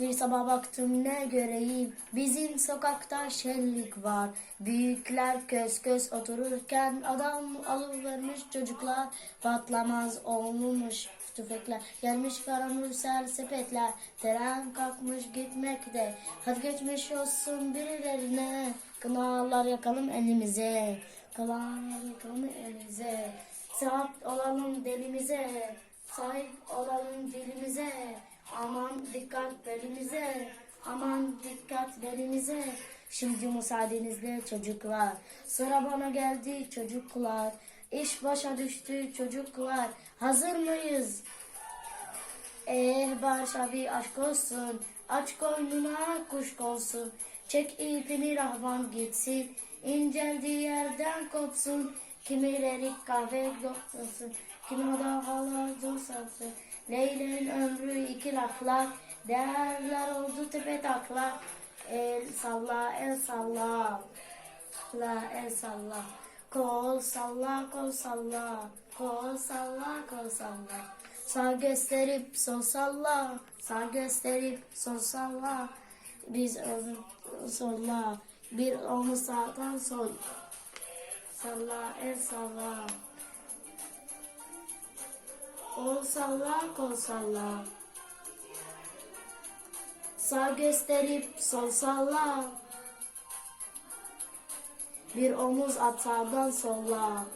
Bir sabah baktım ne göreyim? Bizim sokakta şenlik var. Büyükler köz köz otururken Adam alıvermiş çocuklar. Patlamaz olmuş tüfekler. Gelmiş karamürsel sepetler. Tren kalkmış gitmekte. Hadi geçmiş olsun birilerine. Kınalar yakalım elimize. Kınalar yakalım elimize. Sahip olalım delimize. Sahip olalım dilimize Aman dikkat belimize Aman dikkat belimize Şimdi müsaadenizle çocuklar Sıra bana geldi çocuklar. İş başa düştü çocuklar. Hazır mıyız? Eh başa bir aşk olsun Aç koynuna kuş konsun. Çek ipini rahvan gitsin. İnceldiği yerden kopsun Kimileri kahve doktorsun Kimi o da hala Leyleğin ömrü iki laflar Değerler oldu tepe taklak El salla el salla La el salla. Kol salla kol salla Kol salla kol salla. Sağ gösterip sol salla Sağ gösterip sol salla. Biz omuz solla Bir omuz sağdan sol Salla el salla. Kol salla kol salla. Sağ gösterip sol salla. Bir omuz at sağdan solla